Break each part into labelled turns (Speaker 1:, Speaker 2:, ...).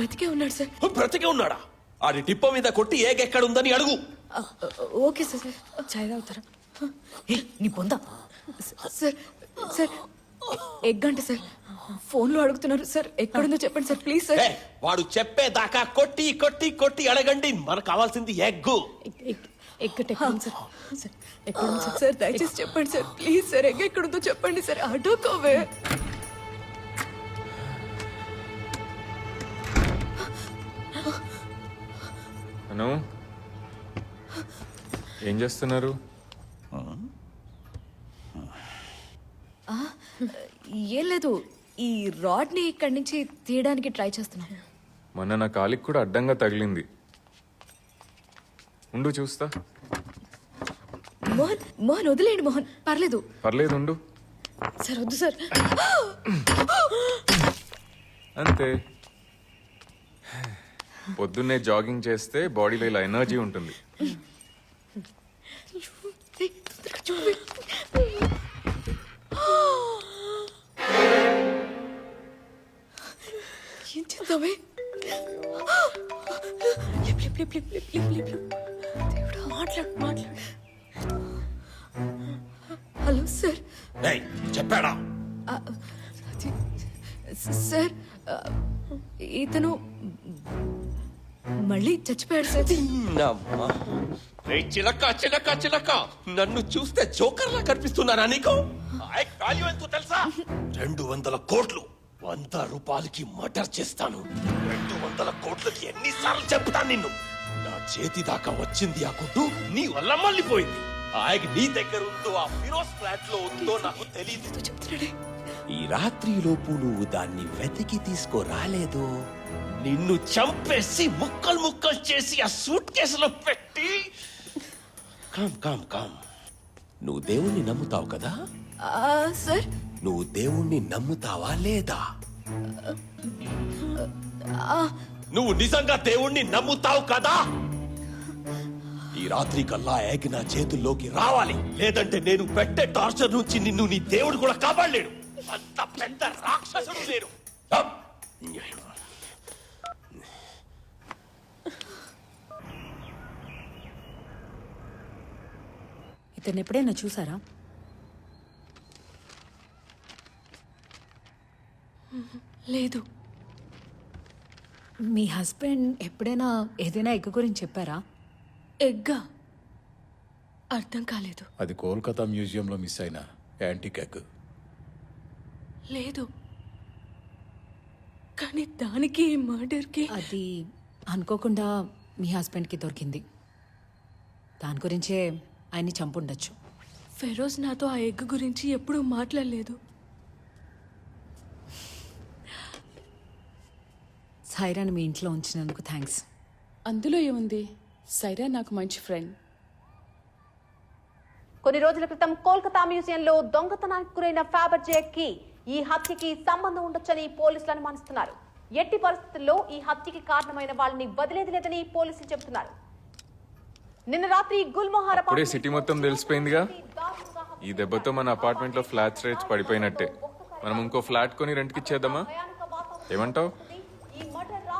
Speaker 1: బ్రతికే ఉన్నాడు సార్.
Speaker 2: బ్రతికే ఉన్నాడా? ఆడి టిప్ప మీద కొట్టి ఏగెక్కడుందని అడుగు.
Speaker 1: ఓకే సార్ చాయ్ తాగుతారా?
Speaker 3: ఏయ్, నీ పొందా
Speaker 1: సార్ సార్ ఎగ్ అంటే సార్ ఫోన్లో అడుగుతున్నారు సార్ ఎక్కడుందో చెప్పండి సార్ ప్లీజ్ సార్.
Speaker 2: వాడు చెప్పేదాకా కొట్టి కొట్టి కొట్టి అడగండి మనకు కావాల్సింది ఎగ్గు.
Speaker 1: ఎగ్- ఎగ్- ఎగ్ అంటే ఎక్కడుంది సార్ సార్ ఎక్కడుంది సార్ సార్ దయచేసి చెప్పండి సార్ ప్లీజ్ సార్ ఎగ్ ఎక్కడుందో చెప్పండి సార్ అడుకోవే.
Speaker 4: అను ఏం చేస్తున్నారు?
Speaker 1: ఏం లేదు. ఈ రాడ్ని ఇక్కడి నుంచి తీయడానికి ట్రై చేస్తున్నాను
Speaker 4: మొన్న నా కాలికి కూడా అడ్డంగా తగిలింది. ఉండు చూస్తా.
Speaker 1: మోహన్ మోహన్ వదిలేయండి మోహన్. పర్లేదు.
Speaker 4: పర్లేదు ఉండు.
Speaker 1: సార్ వద్దు సార్.
Speaker 4: అంతే. పొద్దున్నే జాగింగ్ చేస్తే బాడీలో ఇలా ఎనర్జీ ఉంటుంది.
Speaker 1: ఏం చేద్దామే? మాట్లాడు మాట్లాడు. Hello sir.
Speaker 2: చెప్పాడా?
Speaker 1: సార్ ఇతను మళ్ళీ చచ్చిపోయాడు సార్.
Speaker 2: ఏయ్, చిలక చిలక చిలక. నన్ను చూస్తే జోకర్లా కనిపిస్తున్నానా నీకు? వాల్యూ ఎంతో తెలుసా? రెండు వందల కోట్లు. వంద రూపాయలకి మర్డర్ చేస్తాను. రెండు వందల కోట్లకి ఎన్నిసార్లు చెప్తాను నిన్ను. నా చేతి దాకా వచ్చింది ఆ గుడ్డు నీ వల్ల మళ్ళీపోయింది. ఆ ఎగ్ నీ దగ్గర ఉందో ఆ ఫిరోస్ ఫ్లాట్లో ఉందో నాకు తెలియదు
Speaker 1: చెప్తున్నాడే.
Speaker 2: ఈ రాత్రి లోపు నువ్వు దాన్ని వెతికి తీసుకురాలేదు నిన్ను చంపేసి ముక్కలు ముక్కలు చేసి ఆ సూట్ కేసులో పెట్టి. కామ్ కామ్ కామ్ నువ్వు దేవుణ్ణి నమ్ముతావు కదా?
Speaker 1: సార్.
Speaker 2: నువ్వు దేవుణ్ణి నమ్ముతావా లేదా? నువ్వు నిజంగా దేవుణ్ణి నమ్ముతావు కదా? ఈ రాత్రి కల్లా ఏగి నా చేతుల్లోకి రావాలి. లేదంటే నేను పెట్టే టార్చర్ నుంచి నిన్ను నీ దేవుడు కూడా కాపాడలేడు. అంత పెద్ద రాక్షసుడు నేను.
Speaker 3: ఇతను ఎప్పుడైనా చూసారా?
Speaker 1: లేదు.
Speaker 3: మీ హస్బెండ్ ఎప్పుడైనా ఏదైనా ఎగ్ గురించి చెప్పారా?
Speaker 1: ఎగ్గా? అర్థం కాలేదు.
Speaker 5: అది కోల్కతా మ్యూజియంలో మిస్ అయిన యాంటిక్ ఎగ్.
Speaker 1: లేదు. కానీ దానికి మర్డర్కి.
Speaker 3: అది అనుకోకుండా మీ హస్బెండ్కి దొరికింది. దాని గురించే ఆయన్ని చంపుండొచ్చు.
Speaker 1: ఫెరోజ్ నాతో ఆ ఎగ్ గురించి ఎప్పుడూ మాట్లాడలేదు.
Speaker 3: సైరాని మీ ఇంట్లో ఉంచినందుకు థ్యాంక్స్.
Speaker 6: అందులో ఏముంది? సైరా నాకు మంచి ఫ్రెండ్.
Speaker 7: కొన్ని రోజుల క్రితం కోల్కతా మ్యూజియంలో దొంగతనానికి గురైన ఫ్యాబర్జే కి ఈ హత్యకి సంబంధం ఉండొచ్చని పోలీసులు అనుమానిస్తున్నారు. ఎట్టి పరిస్థితుల్లో ఈ హత్యకి కారణమైన వాళ్ళని వదిలేది లేదని పోలీసులు చెబుతున్నారు. నిన్న రాత్రి గుల్మోహార్
Speaker 4: అప్పుడే సిటీ మొత్తం తెలిసిపోయిందిగా. ఈ దెబ్బతో మన అపార్ట్మెంట్లో ఫ్లాట్స్ రేట్స్ పడిపోయినట్టే. మనం ఇంకో ఫ్లాట్ కొని రెంట్కి ఇచ్చేద్దామా? ఏమంటావ్?
Speaker 7: రా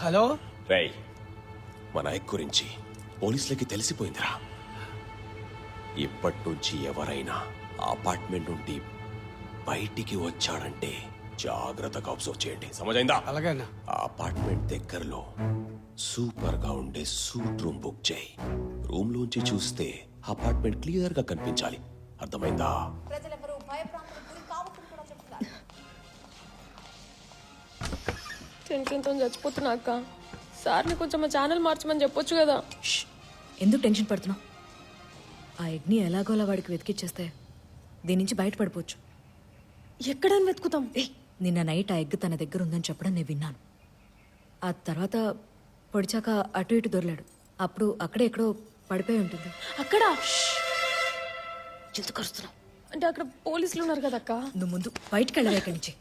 Speaker 8: హలో?
Speaker 2: రేయ్ మన ఎగ్ గురించి పోలీసులకి తెలిసిపోయిందిరా. ఇప్పటి నుంచి ఎవరైనా అపార్ట్మెంట్ నుండి బయటికి వచ్చాడంటే జాగ్రత్తగా అబ్జర్వ్ చేయండి. సమజైందా?
Speaker 8: అలాగేనా
Speaker 2: ఆ అపార్ట్మెంట్ దగ్గరలో సూపర్గా ఉండే సూట్ రూమ్ బుక్ చేయి. రూమ్ లోంచి చూస్తే అపార్ట్మెంట్ క్లియర్గా కనిపించాలి. అర్థమైందా?
Speaker 7: ప్రజలెవరూ భయప్రాంతాలకు గురి కావద్దని కూడా చెప్తున్నారు.
Speaker 6: టెన్షన్తో చచ్చిపోతున్నా అక్క. సార్ని కొంచెం మా ఛానల్ మార్చమని చెప్పొచ్చు కదా.
Speaker 1: ష్! ఎందుకు టెన్షన్ పడుతున్నావు? ఆ ఎగ్ని ఎలాగోలా వాడికి వెతికిచ్చేస్తే దీని నుంచి బయటపడిపోవచ్చు.
Speaker 6: ఎక్కడని వెతుకుతాం?
Speaker 1: ఏయ్ నిన్న నైట్ ఆ ఎగ్ తన దగ్గర ఉందని చెప్పడం నేను విన్నాను. ఆ తర్వాత పొడిచాక అటు ఇటు దొరలాడు. అప్పుడు అక్కడే ఎక్కడో పడిపోయి ఉంటుంది.
Speaker 6: అక్కడ?
Speaker 1: ఎందుకు
Speaker 6: అంటే అక్కడ పోలీసులు ఉన్నారు కదా అక్క
Speaker 1: నువ్వు ముందు బయటికి వెళ్ళవే ఇక్కడి నుంచి.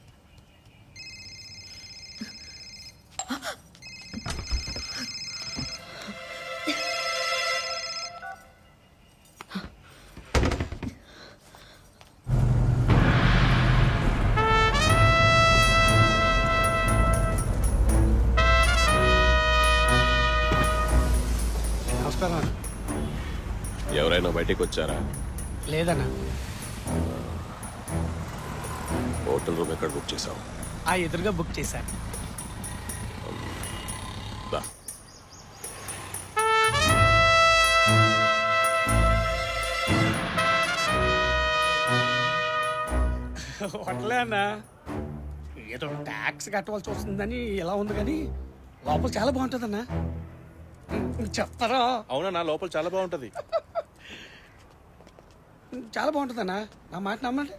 Speaker 8: బయటికి వచ్చారా?
Speaker 9: లేదన్నా.
Speaker 8: హోటల్ రూమ్ ఎక్కడ బుక్ చేసావు
Speaker 9: ఆ ఎదురుగా బుక్ చేశాను
Speaker 8: దా.
Speaker 9: హోటలే అన్నా. ఏదో ట్యాక్స్ కట్టవలసి వస్తుందని ఇలా ఉంది కానీ లోపల చాలా బాగుంటుందన్నా. చెప్తారా?
Speaker 8: అవునా నా లోపల చాలా బాగుంటది.
Speaker 9: చాలా బాగుంటుందన్నా. నా మాట నమ్మండి.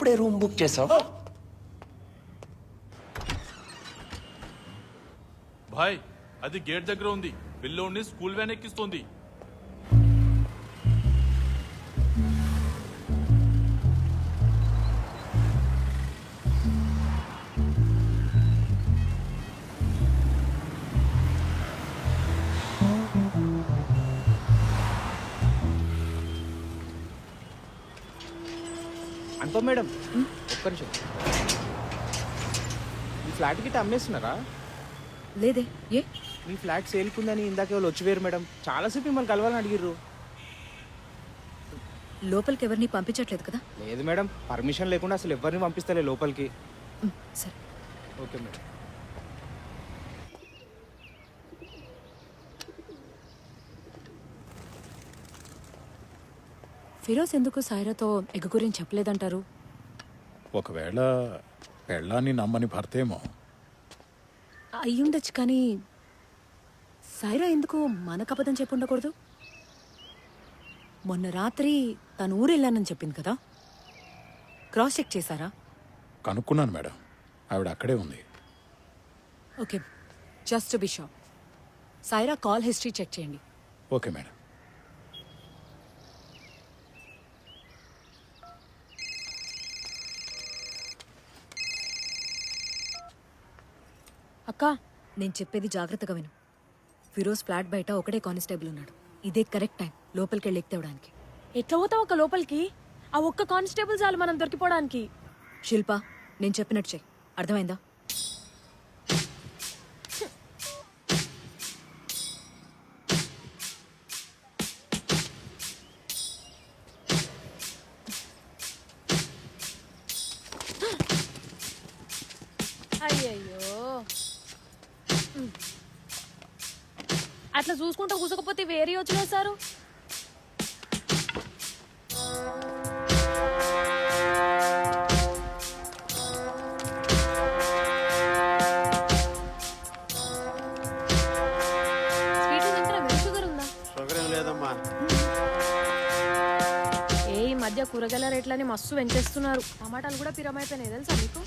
Speaker 2: హోటల్ రూమ్ బుక్ చేసావు.
Speaker 10: భాయ్ అది గేట్ దగ్గర ఉంది. పిల్లోడిని స్కూల్ వ్యాన్ ఎక్కిస్తుంది.
Speaker 11: అనుకో మేడం. ఒక్క నిమిషం. మీ ఫ్లాట్ గిట్ట అమ్మేస్తున్నారా?
Speaker 1: లేదే. ఏ?
Speaker 11: మీ ఫ్లాట్ సేల్కుందని ఇందాక వాళ్ళు వచ్చిపోయారు మేడం. చాలాసేపు మిమ్మల్ని కలవాలని అడిగిర్రు.
Speaker 1: లోపలికి ఎవరిని పంపించట్లేదు కదా?
Speaker 11: లేదు మేడం. పర్మిషన్ లేకుండా అసలు ఎవరిని పంపిస్తలే లోపలికి.
Speaker 1: సరే.
Speaker 11: Okay madam.
Speaker 3: ఫిరోజ్ ఎందుకు సాయిరాతో ఎగ్ గురించి చెప్పలేదంటారు?
Speaker 5: ఒకవేళ పెళ్ళాన్ని నమ్మని భర్తేమో.
Speaker 3: అయ్యుండొచ్చు కానీ సాయిరా ఎందుకు మనకు అబద్ధం చెప్పి ఉండకూడదు? మొన్న రాత్రి తను ఊరు వెళ్ళానని చెప్పింది కదా? క్రాస్ చెక్ చేశారా?
Speaker 5: కనుక్కున్నాను మేడం. ఆవిడ అక్కడే ఉంది.
Speaker 3: Okay just B show Saira call history check చేయండి.
Speaker 5: Okay madam.
Speaker 1: అక్క నేను చెప్పేది జాగ్రత్తగా విను. ఫిరోజ్ ఫ్లాట్ బయట ఒకడే కానిస్టేబుల్ ఉన్నాడు. ఇదే కరెక్ట్ టైం లోపలికి వెళ్ళి ఎక్తేవడానికి
Speaker 6: ఎట్లా పోతావు ఒక లోపలికి? ఆ ఒక్క కానిస్టేబుల్ చాలు మనం దొరికిపోవడానికి.
Speaker 1: శిల్ప నేను చెప్పినట్టు చెయ్యి అర్థమైందా?
Speaker 6: అట్లా చూసుకుంటూ కూసకపోతే వేరే వచ్చిన సారు? మధ్య కూరగాయల రేట్లని మస్తు పెంచేస్తున్నారు. టమాటాలు కూడా పిరమైపోయినాయి తెలుసా మీకు?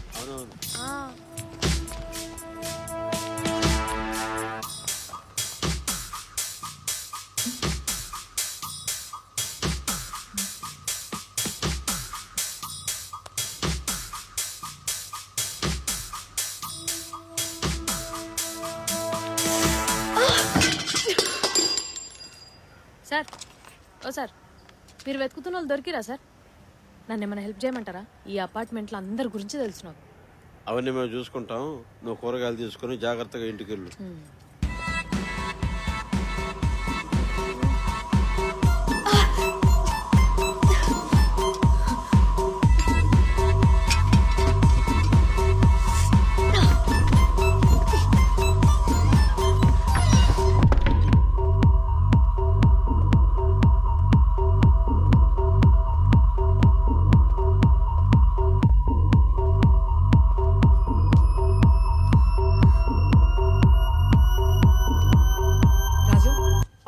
Speaker 6: ఓ సార్ మీరు వెతుకుతున్న వాళ్ళు దొరికిరా సార్? నన్ను ఏమైనా హెల్ప్ చేయమంటారా? ఈ అపార్ట్మెంట్లో అందరి గురించి తెలుసు నాకు
Speaker 8: అవన్నీ మేము చూసుకుంటాం. నువ్వు కూరగాయలు తీసుకొని జాగ్రత్తగా ఇంటికి వెళ్ళు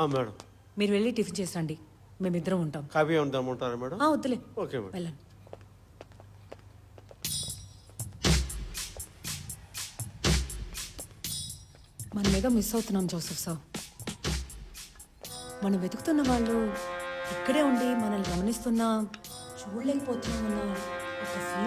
Speaker 8: మేడం.
Speaker 3: మీరు వెళ్ళి టిఫిన్ చేసి రండి మేమిద్దరం ఉంటాం.
Speaker 8: కాఫీ ఉందామంటారా మేడం?
Speaker 3: ఆ, వద్దులే.
Speaker 8: Okay madam.
Speaker 3: వెళ్ళండి. మనం ఏదో మిస్ అవుతున్నాం జోసెఫ్ సార్. మనం వెతుకుతున్న వాళ్ళు ఇక్కడే ఉండి మనల్ని గమనిస్తున్నా చూడలేకపోతున్నామన్న ఒక ఫీల్